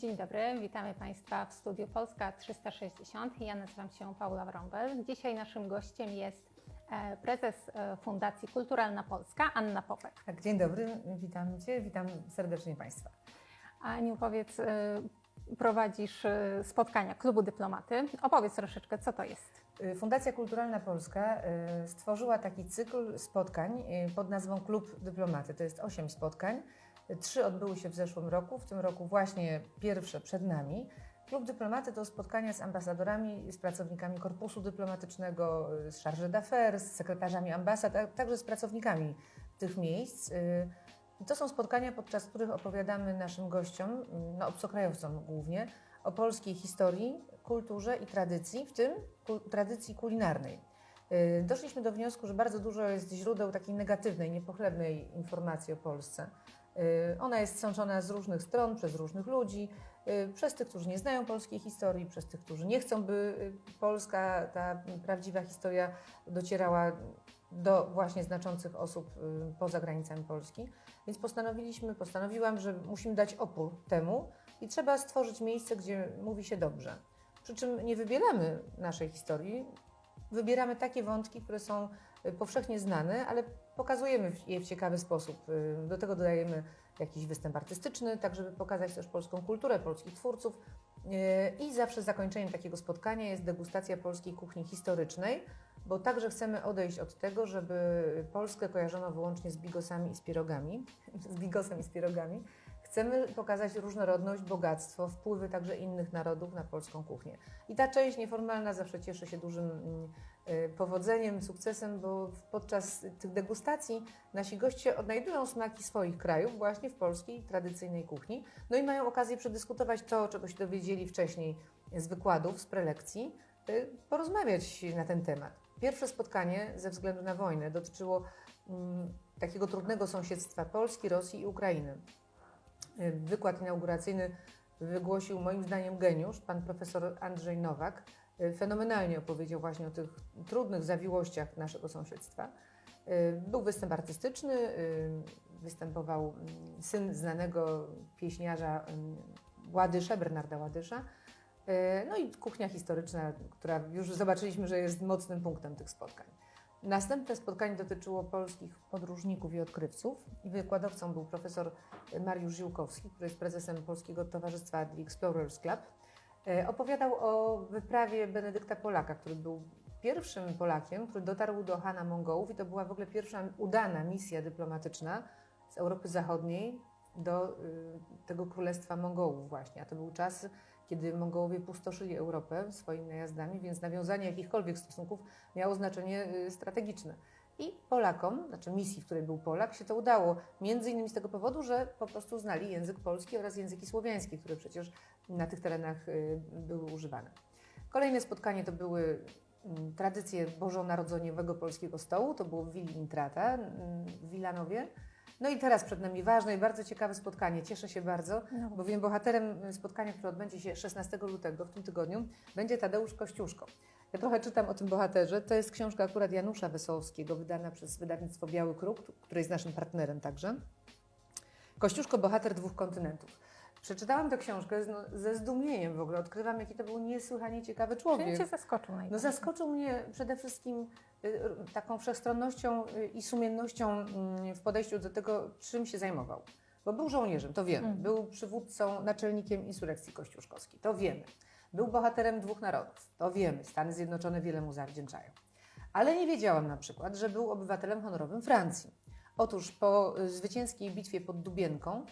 Dzień dobry, witamy Państwa w studiu Polska 360. Ja nazywam się Paula Wrąbel. Dzisiaj naszym gościem jest e, prezes e, Fundacji Kulturalna Polska, Anna Popek. Tak, dzień dobry, witam Cię, witam serdecznie Państwa. Aniu, powiedz, e, prowadzisz spotkania Klubu Dyplomaty. Opowiedz troszeczkę, co to jest. Fundacja Kulturalna Polska stworzyła taki cykl spotkań pod nazwą Klub Dyplomaty. To jest osiem spotkań. Trzy odbyły się w zeszłym roku, w tym roku właśnie pierwsze przed nami. Klub Dyplomaty to spotkania z ambasadorami, z pracownikami korpusu dyplomatycznego, z charge d'affaires, z sekretarzami ambasad, a także z pracownikami tych miejsc. Y, to są spotkania, podczas których opowiadamy naszym gościom, y, no obcokrajowcom głównie, o polskiej historii, kulturze i tradycji, w tym tradycji kulinarnej. Y, Doszliśmy do wniosku, że bardzo dużo jest źródeł takiej negatywnej, niepochlebnej informacji o Polsce. Y, Ona jest sączona z różnych stron, przez różnych ludzi, y, przez tych, którzy nie znają polskiej historii, przez tych, którzy nie chcą, by y, Polska, ta prawdziwa historia docierała do właśnie znaczących osób poza granicami Polski. Więc postanowiliśmy, postanowiłam, że musimy dać opór temu i trzeba stworzyć miejsce, gdzie mówi się dobrze. Przy czym nie wybieramy naszej historii, wybieramy takie wątki, które są powszechnie znane, ale pokazujemy je w ciekawy sposób. Y, Do tego dodajemy jakiś występ artystyczny, tak żeby pokazać też polską kulturę, polskich twórców. Y, I zawsze zakończeniem takiego spotkania jest degustacja polskiej kuchni historycznej, bo także chcemy odejść od tego, żeby Polskę kojarzono wyłącznie z bigosami i z pierogami, z bigosem i z pierogami. Chcemy pokazać różnorodność, bogactwo, wpływy także innych narodów na polską kuchnię. I ta część nieformalna zawsze cieszy się dużym mm, y, powodzeniem, sukcesem, bo podczas tych degustacji nasi goście odnajdują smaki swoich krajów właśnie w polskiej tradycyjnej kuchni. No i mają okazję przedyskutować to, czego się dowiedzieli wcześniej z wykładów, z prelekcji, y, porozmawiać na ten temat. Pierwsze spotkanie ze względu na wojnę dotyczyło mm, takiego trudnego sąsiedztwa Polski, Rosji i Ukrainy. Y, Wykład inauguracyjny wygłosił moim zdaniem geniusz, pan profesor Andrzej Nowak. Y, Fenomenalnie opowiedział właśnie o tych trudnych zawiłościach naszego sąsiedztwa. Y, Był występ artystyczny, występował mm, syn znanego pieśniarza mm, Ładysza, Bernarda Ładysza. No i kuchnia historyczna, która już zobaczyliśmy, że jest mocnym punktem tych spotkań. Następne spotkanie dotyczyło polskich podróżników i odkrywców i wykładowcą był profesor Mariusz Ziłkowski, który jest prezesem Polskiego Towarzystwa The Explorers Club. E, Opowiadał o wyprawie Benedykta Polaka, który był pierwszym Polakiem, który dotarł do Hana Mongołów i to była w ogóle pierwsza udana misja dyplomatyczna z Europy Zachodniej do y, tego królestwa Mongołów właśnie. A to był czas, kiedy Mongołowie pustoszyli Europę swoimi najazdami, więc nawiązanie jakichkolwiek stosunków miało znaczenie y, strategiczne. I Polakom, znaczy misji, w której był Polak, się to udało. Między innymi z tego powodu, że po prostu znali język polski oraz języki słowiańskie, które przecież na tych terenach y, były używane. Kolejne spotkanie to były mm, tradycje bożonarodzeniowego polskiego stołu. To było w Willi Intrata mm, w Wilanowie. No i teraz przed nami ważne i bardzo ciekawe spotkanie. Cieszę się bardzo, No. bowiem bohaterem spotkania, które odbędzie się 16 lutego w tym tygodniu, będzie Tadeusz Kościuszko. Ja trochę czytam o tym bohaterze. To jest książka akurat Janusza Wesołowskiego, wydana przez wydawnictwo Biały Kruk, które jest naszym partnerem także. Kościuszko, bohater dwóch kontynentów. Przeczytałam tę książkę z- no, ze zdumieniem w ogóle. Odkrywam, jaki to był niesłychanie ciekawy Czym człowiek. Cię zaskoczył No najbardziej? zaskoczył mnie przede wszystkim y, taką wszechstronnością y, i sumiennością mm, w podejściu do tego, czym się zajmował. Bo był żołnierzem, to wiemy. Mhm. Był przywódcą, naczelnikiem insurekcji kościuszkowskiej, to wiemy. Był bohaterem dwóch narodów, to wiemy. Stany Zjednoczone wiele mu zawdzięczają. Ale nie wiedziałam na przykład, że był obywatelem honorowym Francji. Otóż po y, zwycięskiej bitwie pod Dubienką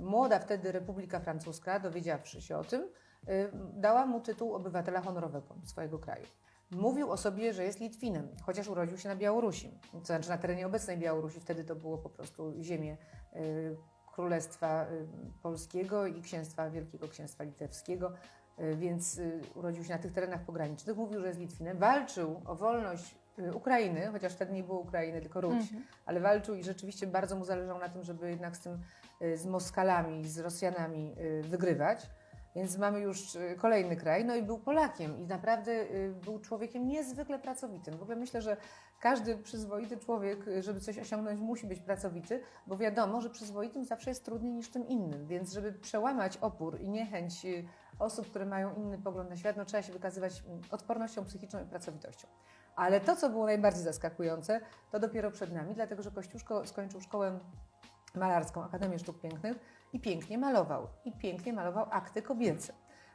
młoda wtedy Republika Francuska, dowiedziawszy się o tym, y, dała mu tytuł obywatela honorowego swojego kraju. Mówił o sobie, że jest Litwinem, chociaż urodził się na Białorusi, to znaczy na terenie obecnej Białorusi, wtedy to było po prostu ziemię y, Królestwa y, Polskiego i Księstwa Wielkiego Księstwa Litewskiego, y, więc y, urodził się na tych terenach pogranicznych. Mówił, że jest Litwinem, walczył o wolność y, Ukrainy, chociaż wtedy nie było Ukrainy, tylko Ruś, Mhm. ale walczył i rzeczywiście bardzo mu zależało na tym, żeby jednak z tym, y, z Moskalami, z Rosjanami y, wygrywać. Więc mamy już y, kolejny kraj, no i był Polakiem i naprawdę y, był człowiekiem niezwykle pracowitym. W ogóle myślę, że każdy przyzwoity człowiek, y, żeby coś osiągnąć, musi być pracowity, bo wiadomo, że przyzwoitym zawsze jest trudniej niż tym innym. Więc żeby przełamać opór i niechęć y, osób, które mają inny pogląd na świat, no trzeba się wykazywać mm, odpornością psychiczną i pracowitością. Ale to, co było najbardziej zaskakujące, to dopiero przed nami, dlatego że Kościuszko skończył szkołę malarską Akademię Sztuk Pięknych i pięknie malował. I pięknie malował akty kobiece.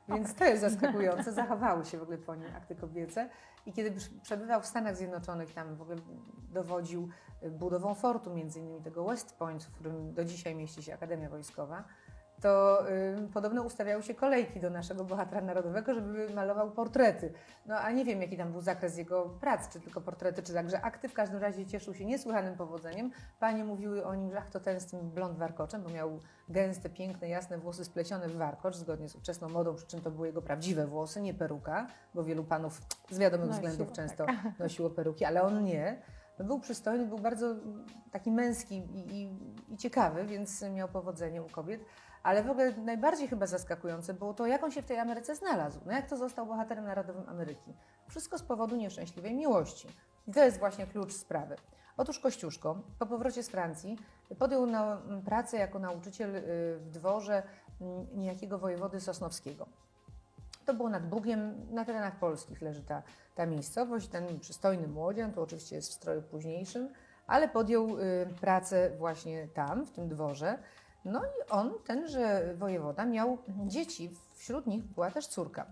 Więc to jest zaskakujące. Zachowały się w ogóle po nim akty kobiece. I kiedy przebywał w Stanach Zjednoczonych, tam w ogóle dowodził y, budową fortu, między innymi tego West Point, w którym do dzisiaj mieści się Akademia Wojskowa, to y, podobno ustawiały się kolejki do naszego bohatera narodowego, żeby malował portrety. No a nie wiem, jaki tam był zakres jego prac, czy tylko portrety, czy także akty. W każdym razie cieszył się niesłychanym powodzeniem. Panie mówiły o nim, że ach, to ten z tym blond warkoczem, bo miał gęste, piękne, jasne włosy splecione w warkocz, zgodnie z ówczesną modą, przy czym to były jego prawdziwe włosy, nie peruka, bo wielu panów z wiadomych Nosiło, względów często tak. nosiło peruki, ale on nie. No, Był przystojny, był bardzo taki męski i, i, i ciekawy, więc miał powodzenie u kobiet. Ale w ogóle najbardziej chyba zaskakujące było to, jak on się w tej Ameryce znalazł. No jak to został bohaterem narodowym Ameryki? Wszystko z powodu nieszczęśliwej miłości. I to jest właśnie klucz sprawy. Otóż Kościuszko po powrocie z Francji podjął na, pracę jako nauczyciel y, w dworze niejakiego wojewody sosnowskiego. To było nad Bugiem, na terenach polskich leży ta, ta miejscowość. Ten przystojny młodzian, tu oczywiście jest w stroju późniejszym, ale podjął y, pracę właśnie tam, w tym dworze. No i on, tenże wojewoda, miał dzieci. Wśród nich była też córka.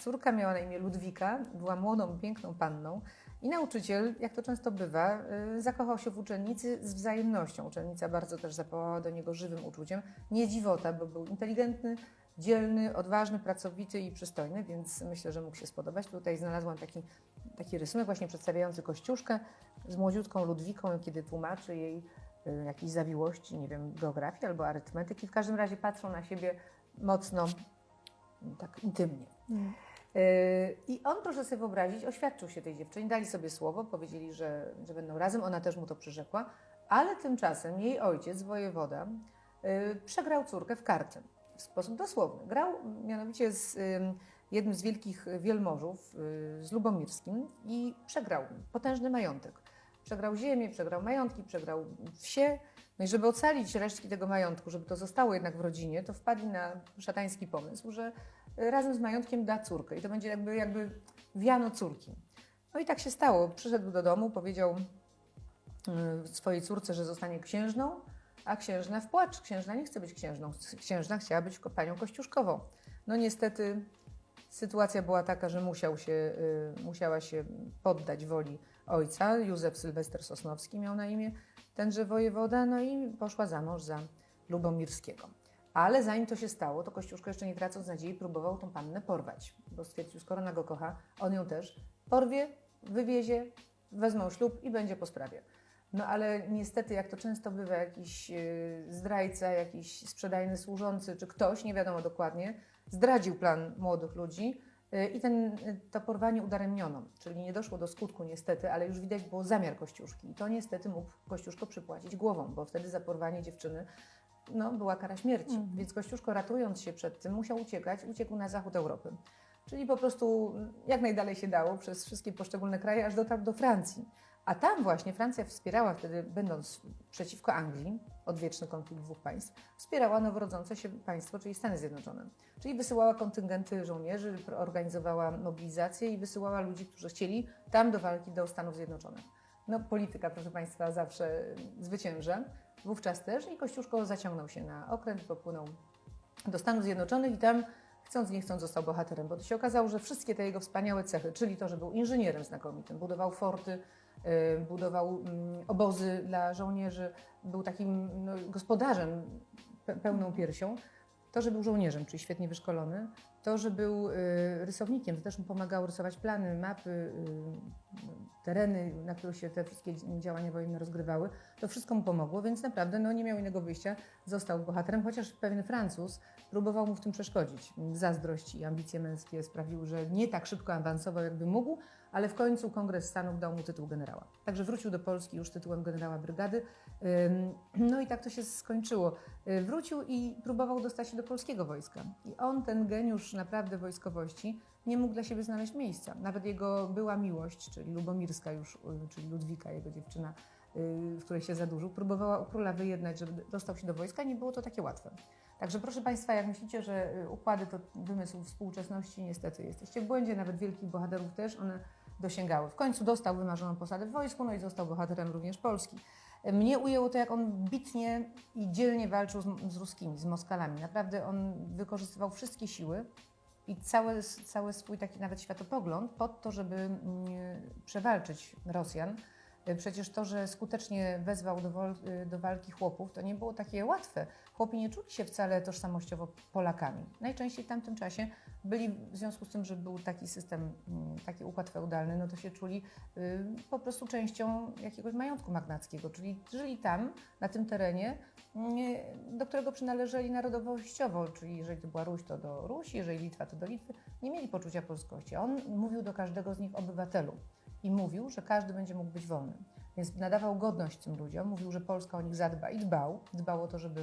Córka miała na imię Ludwika, była młodą, piękną panną i nauczyciel, jak to często bywa, y, zakochał się w uczennicy z wzajemnością. Uczennica bardzo też zapałała do niego żywym uczuciem. Nie dziwota, bo był inteligentny, dzielny, odważny, pracowity i przystojny, więc myślę, że mógł się spodobać. Tutaj znalazłam taki, taki rysunek właśnie przedstawiający Kościuszkę z młodziutką Ludwiką, kiedy tłumaczy jej y, jakieś zawiłości, nie wiem, geografii albo arytmetyki. W każdym razie patrzą na siebie mocno, mm, tak intymnie. Mm. Yy, I on, proszę sobie wyobrazić, oświadczył się tej dziewczynie, dali sobie słowo, powiedzieli, że, że będą razem, ona też mu to przyrzekła, ale tymczasem jej ojciec, wojewoda, yy, przegrał córkę w karty w sposób dosłowny. Grał mianowicie z ym, jednym z wielkich wielmożów, z Lubomirskim i przegrał potężny majątek. Przegrał ziemię, przegrał majątki, przegrał wsie. No i żeby ocalić resztki tego majątku, żeby to zostało jednak w rodzinie, to wpadli na szatański pomysł, że razem z majątkiem da córkę i to będzie jakby, jakby wiano córki. No i tak się stało. Przyszedł do domu, powiedział y, swojej córce, że zostanie księżną, a księżna w płacz. Księżna nie chce być księżną. Księżna chciała być panią kościuszkową. No niestety sytuacja była taka, że musiał się, y, musiała się poddać woli ojca. Józef Sylwester Sosnowski miał na imię tenże wojewoda, no i poszła za mąż za Lubomirskiego. Ale zanim to się stało, to Kościuszko jeszcze nie tracąc nadziei próbował tą pannę porwać, bo stwierdził, skoro ona go kocha, on ją też porwie, wywiezie, wezmą ślub i będzie po sprawie. No ale niestety, jak to często bywa, jakiś yy, zdrajca, jakiś sprzedajny służący, czy ktoś, nie wiadomo dokładnie, zdradził plan młodych ludzi i ten, yy, to porwanie udaremniono. Czyli nie doszło do skutku niestety, ale już widać było zamiar Kościuszki. I to niestety mógł Kościuszko przypłacić głową, bo wtedy za porwanie dziewczyny no, była kara śmierci. Mhm. Więc Kościuszko ratując się przed tym musiał uciekać, uciekł na zachód Europy. Czyli po prostu jak najdalej się dało przez wszystkie poszczególne kraje, aż dotarł do Francji. A tam właśnie Francja wspierała wtedy, będąc przeciwko Anglii, odwieczny konflikt dwóch państw, wspierała noworodzące się państwo, czyli Stany Zjednoczone. Czyli wysyłała kontyngenty żołnierzy, organizowała mobilizację i wysyłała ludzi, którzy chcieli tam do walki do Stanów Zjednoczonych. No polityka, proszę Państwa, zawsze zwycięża. Wówczas też i Kościuszko zaciągnął się na okręt, popłynął do Stanów Zjednoczonych i tam chcąc nie chcąc został bohaterem, bo to się okazało, że wszystkie te jego wspaniałe cechy, czyli to, że był inżynierem znakomitym, budował forty, budował mm, obozy dla żołnierzy, był takim no, gospodarzem pe- pełną piersią, to, że był żołnierzem, czyli świetnie wyszkolony, To, że był y, rysownikiem, to też mu pomagało rysować plany, mapy, y, tereny, na których się te wszystkie działania wojenne rozgrywały. To wszystko mu pomogło, więc naprawdę no, nie miał innego wyjścia. Został bohaterem, chociaż pewien Francuz próbował mu w tym przeszkodzić. Zazdrość i ambicje męskie sprawiły, że nie tak szybko awansował, jakby mógł, ale w końcu Kongres Stanów dał mu tytuł generała. Także wrócił do Polski już tytułem generała brygady. No i tak to się skończyło. Y, Wrócił i próbował dostać się do polskiego wojska. I on, ten geniusz naprawdę wojskowości, nie mógł dla siebie znaleźć miejsca. Nawet jego była miłość, czyli Lubomirska już, y, czyli Ludwika, jego dziewczyna, y, w której się zadłużył, próbowała u króla wyjednać, żeby dostał się do wojska. Nie było to takie łatwe. Także proszę Państwa, jak myślicie, że układy to wymysł współczesności, niestety jesteście w błędzie, nawet wielkich bohaterów też one dosięgały. W końcu dostał wymarzoną posadę w wojsku, no i został bohaterem również Polski. Mnie ujęło to, jak on bitnie i dzielnie walczył z, z ruskimi, z Moskalami. Naprawdę on wykorzystywał wszystkie siły i cały, cały swój taki nawet światopogląd pod to, żeby mm, przewalczyć Rosjan. Przecież to, że skutecznie wezwał do, do walki chłopów, to nie było takie łatwe. Chłopi nie czuli się wcale tożsamościowo Polakami. Najczęściej w tamtym czasie byli, w związku z tym, że był taki system, mm, taki układ feudalny, no to się czuli y, po prostu częścią jakiegoś majątku magnackiego, czyli żyli tam, na tym terenie, do którego przynależeli narodowościowo, czyli jeżeli to była Ruś, to do Rusi, jeżeli Litwa, to do Litwy. Nie mieli poczucia polskości. On mówił do każdego z nich obywatelu i mówił, że każdy będzie mógł być wolny. Więc nadawał godność tym ludziom, mówił, że Polska o nich zadba i dbał. Dbał o to, żeby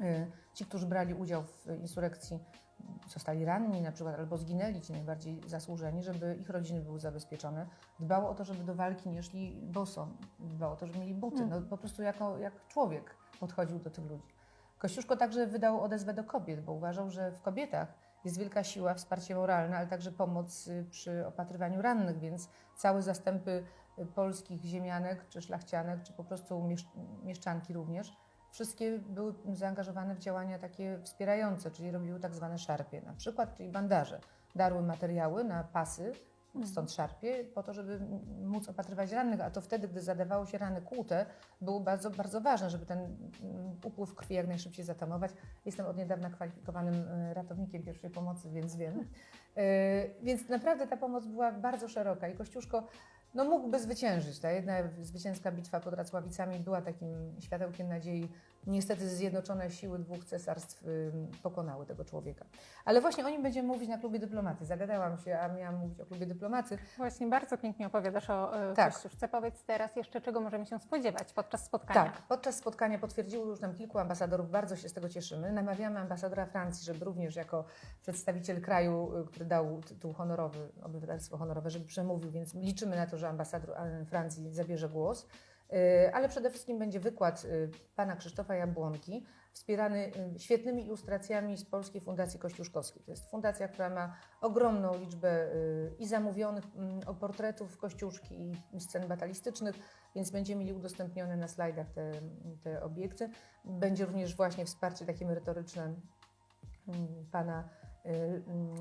y, ci, którzy brali udział w insurekcji, zostali ranni na przykład albo zginęli, ci najbardziej zasłużeni, żeby ich rodziny były zabezpieczone. Dbało o to, żeby do walki nie szli boso. Dbało o to, żeby mieli buty. No, po prostu jako, jak człowiek podchodził do tych ludzi. Kościuszko także wydał odezwę do kobiet, bo uważał, że w kobietach jest wielka siła, wsparcie moralne, ale także pomoc y, przy opatrywaniu rannych, więc całe zastępy y, polskich ziemianek, czy szlachcianek, czy po prostu miesz mieszczanki również, wszystkie były zaangażowane w działania takie wspierające, czyli robiły tak zwane szarpie, na przykład, czyli bandaże. Darły materiały na pasy, stąd szarpie, po to, żeby móc opatrywać rannych, a to wtedy, gdy zadawało się rany kłute, było bardzo, bardzo ważne, żeby ten mm, upływ krwi jak najszybciej zatamować. Jestem od niedawna kwalifikowanym e, ratownikiem pierwszej pomocy, więc wiem. E, Więc naprawdę ta pomoc była bardzo szeroka i Kościuszko no, mógłby zwyciężyć. Ta jedna zwycięska bitwa pod Racławicami była takim światełkiem nadziei. Niestety zjednoczone siły dwóch cesarstw pokonały tego człowieka. Ale właśnie o nim będziemy mówić na klubie dyplomaty. Zagadałam się, a miałam mówić o klubie dyplomaty. Właśnie bardzo pięknie opowiadasz o e, Tak. Kościuszce. Powiedz teraz jeszcze, czego możemy się spodziewać podczas spotkania. Tak, podczas spotkania potwierdziło już nam kilku ambasadorów, bardzo się z tego cieszymy. Namawiamy ambasadora Francji, żeby również jako przedstawiciel kraju, y, który dał tytuł honorowy, obywatelstwo honorowe, żeby przemówił, więc liczymy na to, że ambasador Francji zabierze głos. Y, Ale przede wszystkim będzie wykład y, pana Krzysztofa Jabłonki, wspierany y, świetnymi ilustracjami z Polskiej Fundacji Kościuszkowskiej. To jest fundacja, która ma ogromną liczbę i zamówionych mm, portretów Kościuszki i scen batalistycznych, więc będziemy mieli udostępnione na slajdach te, te obiekty. Będzie również właśnie wsparcie takie merytoryczne mm, pana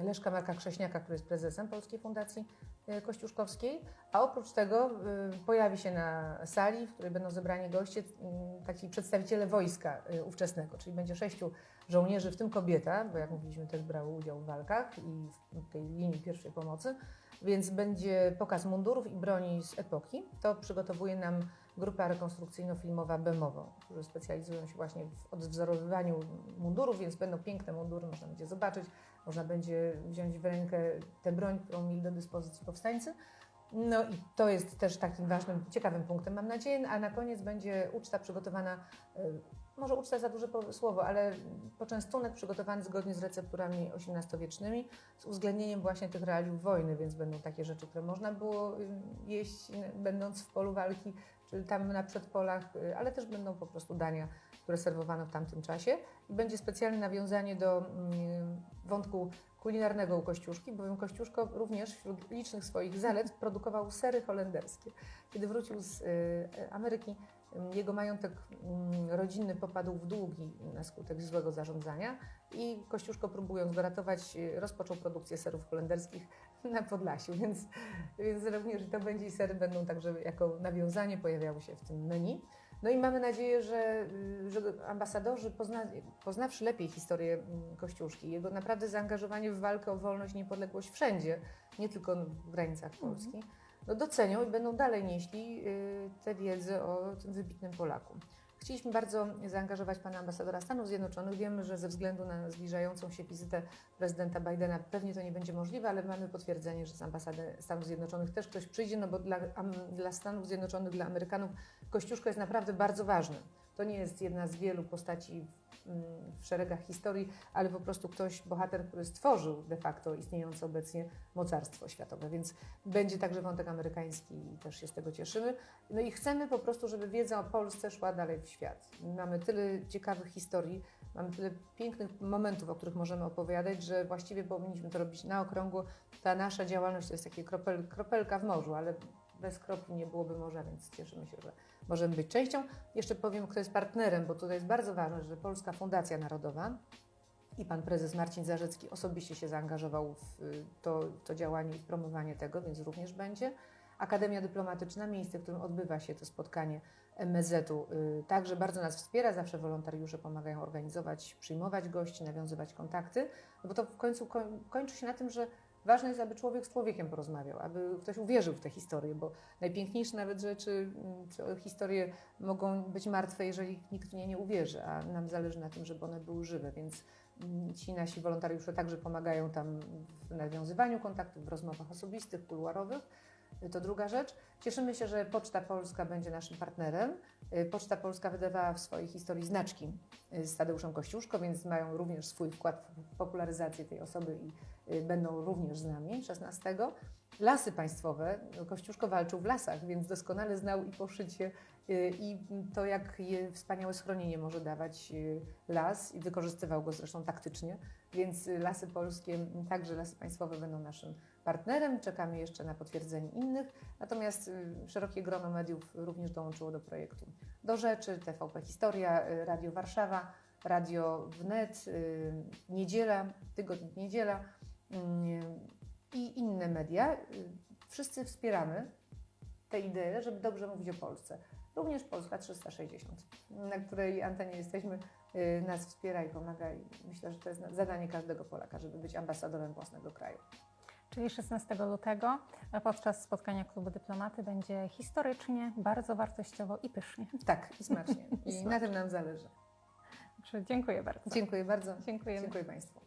Leszka Marka Krześniaka, który jest prezesem Polskiej Fundacji y, Kościuszkowskiej, a oprócz tego y, pojawi się na sali, w której będą zebrani goście, mm, taki przedstawiciele wojska y, ówczesnego, czyli będzie sześciu żołnierzy, w tym kobieta, bo jak mówiliśmy też brały udział w walkach i w tej linii pierwszej pomocy, więc będzie pokaz mundurów i broni z epoki. To przygotowuje nam grupa rekonstrukcyjno-filmowa Bemowo, którzy specjalizują się właśnie w odwzorowywaniu mundurów, więc będą piękne mundury, można będzie zobaczyć, można będzie wziąć w rękę tę broń, którą mieli do dyspozycji powstańcy. No i to jest też takim ważnym, ciekawym punktem, mam nadzieję, a na koniec będzie uczta przygotowana, y, może uczta za duże słowo, ale poczęstunek przygotowany zgodnie z recepturami XVIII-wiecznymi, z uwzględnieniem właśnie tych realiów wojny, więc będą takie rzeczy, które można było y, jeść będąc w polu walki, czy tam na przedpolach, y, ale też będą po prostu dania, które serwowano w tamtym czasie. I będzie specjalne nawiązanie do mm, wątku kulinarnego u Kościuszki, bowiem Kościuszko również wśród licznych swoich zalet produkował sery holenderskie. Kiedy wrócił z y, Ameryki, y, jego majątek mm, rodzinny popadł w długi na skutek złego zarządzania i Kościuszko próbując go ratować, y, rozpoczął produkcję serów holenderskich na Podlasiu, więc, więc również to będzie i sery będą także jako nawiązanie pojawiały się w tym menu. No i mamy nadzieję, że, y, że ambasadorzy, pozna, poznawszy lepiej historię mm, Kościuszki, jego naprawdę zaangażowanie w walkę o wolność i niepodległość wszędzie, nie tylko w granicach Polski, no docenią i będą dalej nieśli y, tę wiedzę o tym wybitnym Polaku. Chcieliśmy bardzo zaangażować pana ambasadora Stanów Zjednoczonych. Wiemy, że ze względu na zbliżającą się wizytę prezydenta Bidena pewnie to nie będzie możliwe, ale mamy potwierdzenie, że z ambasady Stanów Zjednoczonych też ktoś przyjdzie, no bo dla, dla Stanów Zjednoczonych, dla Amerykanów Kościuszko jest naprawdę bardzo ważny. To nie jest jedna z wielu postaci w, mm, w szeregach historii, ale po prostu ktoś, bohater, który stworzył de facto istniejące obecnie mocarstwo światowe, więc będzie także wątek amerykański i też się z tego cieszymy. No i chcemy po prostu, żeby wiedza o Polsce szła dalej w świat. Mamy tyle ciekawych historii, mamy tyle pięknych momentów, o których możemy opowiadać, że właściwie powinniśmy to robić na okrągło. Ta nasza działalność to jest takie kropel, kropelka w morzu, ale bez kropli nie byłoby morza, więc cieszymy się, że możemy być częścią. Jeszcze powiem, kto jest partnerem, bo tutaj jest bardzo ważne, że Polska Fundacja Narodowa i pan prezes Marcin Zarzycki osobiście się zaangażował w y, to, to działanie i promowanie tego, więc również będzie. Akademia Dyplomatyczna, miejsce, w którym odbywa się to spotkanie MSZ-u, y, także bardzo nas wspiera, zawsze wolontariusze pomagają organizować, przyjmować gości, nawiązywać kontakty, no bo to w końcu koń, kończy się na tym, że ważne jest, aby człowiek z człowiekiem porozmawiał, aby ktoś uwierzył w tę historię, bo najpiękniejsze nawet rzeczy, mm, historie mogą być martwe, jeżeli nikt w nie nie uwierzy, a nam zależy na tym, żeby one były żywe, więc mm, ci nasi wolontariusze także pomagają tam w nawiązywaniu kontaktów, w rozmowach osobistych, kuluarowych. To druga rzecz. Cieszymy się, że Poczta Polska będzie naszym partnerem. Y, Poczta Polska wydawała w swojej historii znaczki y, z Tadeuszem Kościuszko, więc mają również swój wkład w popularyzację tej osoby i y, będą również z nami 16. Lasy państwowe. Kościuszko walczył w lasach, więc doskonale znał i poszycie i to, jak wspaniałe schronienie może dawać las i wykorzystywał go zresztą taktycznie. Więc lasy polskie, także lasy państwowe będą naszym partnerem. Czekamy jeszcze na potwierdzenie innych. Natomiast y, szerokie grono mediów również dołączyło do projektu. Do rzeczy TVP Historia, y, Radio Warszawa, Radio Wnet, y, Niedziela, Tygodnik Niedziela i inne media. Wszyscy wspieramy tę ideę, żeby dobrze mówić o Polsce. Również Polska 360, na której antenie jesteśmy, nas wspiera i pomaga i myślę, że to jest zadanie każdego Polaka, żeby być ambasadorem własnego kraju. Czyli 16 lutego podczas spotkania Klubu Dyplomaty będzie historycznie, bardzo wartościowo i pysznie. Tak, i smacznie. I Smacznie. na tym nam zależy. Także dziękuję bardzo. Dziękuję bardzo. Dziękujemy. Dziękuję Państwu.